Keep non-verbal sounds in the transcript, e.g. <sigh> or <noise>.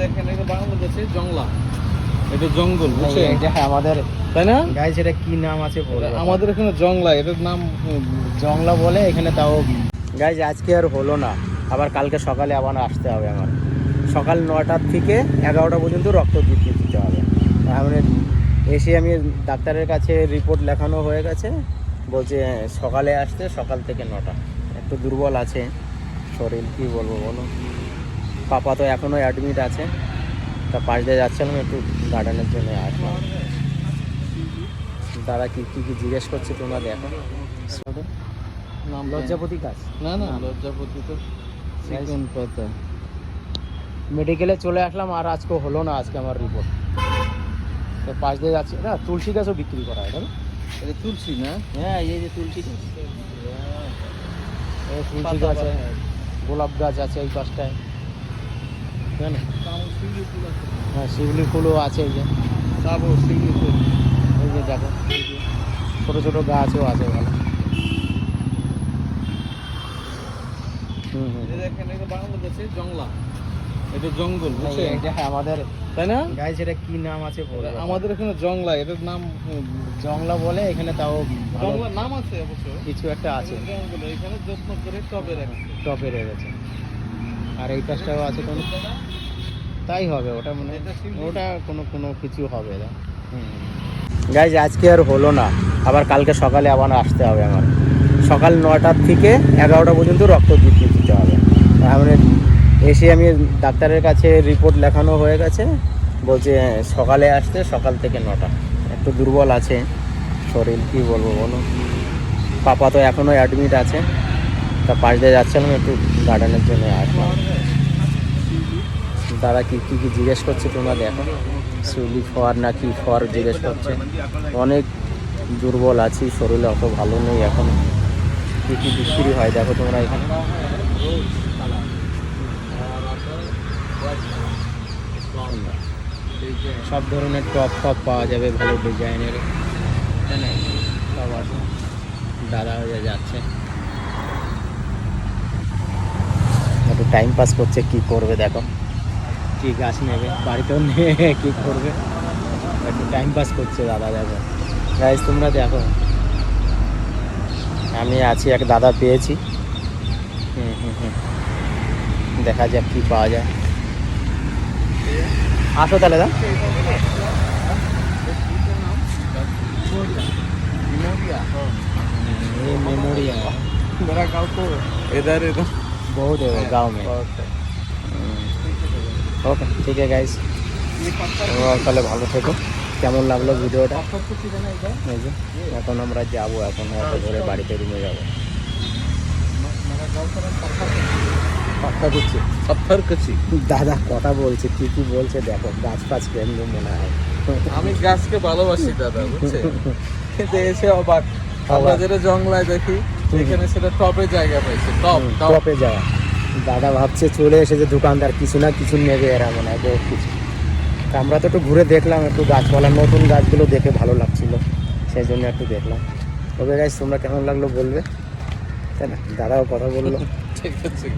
দেখেন এটা বাংলাদেশে জংলা। এটা জঙ্গল বুঝছেন? এটা আমাদের তাই না? গাইস এটা কি নাম আছে আমাদের এখানে জংলা এটার নাম জংলা বলে এখানে তাও গাইজ আজকে আর হলো না। আবার কালকে সকালে আবার আসতে হবে আমার। সকাল নটার থেকে এগারোটা পর্যন্ত রক্ত দিতে দিতে হবে। এসে আমি ডাক্তারের কাছে রিপোর্ট লেখানো হয়ে গেছে। বলছে সকালে আসতে সকাল থেকে নটা। একটু দুর্বল আছে শরীর কী বলব বলো? পাপা তো এখনও অ্যাডমিট আছে। তা পাশ দিয়ে যাচ্ছিলাম একটু গার্ডেনের জন্য আসলাম দাদা কি কি কি জিজ্ঞেস করছে তোমরা দেখো। নাম লজ্জাপতি গাছ না না লজ্জাপতি তো চিকন পাতা মেডিকেলে চলে আসলাম আর আজকে হলো না আজকে আমার রিপোর্ট তো পাশ দিয়ে যাচ্ছে। না তুলসী গাছও বিক্রি করা হয় এটা তুলসী না? হ্যাঁ এই যে তুলসী। গাছ তুলসী গাছ আছে গোলাপ গাছ আছে এই পাশটায়। তাই না ফুল আছে হ্যাঁ শিউলি ফুলও আছে এই যে। যাব শিউলি ফুল। এই যে দেখো ছোটো ছোটো গাছও আছে ভালো হুম হুম। জংলা। এটা জঙ্গল এটা আমাদের তাই না? এটা কি নাম আছে আমাদের এখানে জংলা এটার নাম জংলা বলে এখানে তাও নাম আছে অবশ্য। কিছু একটা আছে। জঙ্গল এখানে যত্ন করে টবে রাখছে। রয়েছে আর এই পাশটাও আছে কোনো। তাই হবে ওটা মানে ওটা কোনো কোনো কিছু হবে না। গাইজ আজকে আর হলো না। আবার কালকে সকালে আবার আসতে হবে আমার। সকাল নটার থেকে এগারোটা পর্যন্ত রক্ত দিতে হবে। আমি এসে আমি ডাক্তারের কাছে রিপোর্ট লেখানো হয়ে গেছে। বলছে সকালে আসতে, সকাল থেকে নটা। একটু দুর্বল আছে শরীর, কী বলব বলো পাপা তো এখনও অ্যাডমিট আছে। তা পাশ দিয়ে যাচ্ছিলাম, একটু গার্ডেনের জন্য আসলাম। দাদা কি কি কি জিজ্ঞেস করছে তোমরা দেখো? শিউলি ফর না কি ফর জিজ্ঞেস করছে। অনেক দুর্বল আছি, শরীরে অত ভালো নেই এখন। কী কী বিক্রি হয় দেখো তোমরা এখানে। সব ধরনের টপ টপ পাওয়া যাবে, ভালো ডিজাইনের। দাদা হয়ে যাচ্ছে একটু টাইম পাস করছে কি করবে দেখো কি গাছ নেবে বাড়িতেও নেবে কি করবে একটু টাইম পাস করছে দাদা দেখো গাইজ তোমরা দেখো আমি আছি এক দাদা পেয়েছি হুম হুম হুম দেখা যাক কি পাওয়া যায় আসো তাহলে দা ये मेमोरी है मेरा गाँव तो इधर इधर बहुत है गांव में ওকে ঠিক আছে গাইস তাহলে ভালো থেকো কেমন লাগলো ভিডিওটা এই যে এখন আমরা যাবো এখন অটো ধরে বাড়িতে রুমে যাবো পাক্কা দিচ্ছি पत्थर कची দাদা কথা বলছে কি কি বলছে দেখো গাছ ফাছ কেন্দ্র মনে হয় আমি গাছকে ভালোবাসি দাদা বুঝছেন <laughs> কিন্তু এসে অবাক আমরা যেটা জংলায় দেখি এখানে সেটা টপে জায়গা পাইছে টপ টপ। যাওয়া দাদা ভাবছে চলে এসেছে দোকানদার কিছু না কিছু নেবে এরা মনে হয় বহুত কিছু। তা আমরা তো একটু ঘুরে দেখলাম একটু গাছপালা নতুন গাছগুলো দেখে ভালো লাগছিল সেই জন্য একটু দেখলাম। তবে গাছ তোমরা কেমন লাগল বলবে? তাই না? দাদাও কথা বলল। <laughs> ঠিক আছে।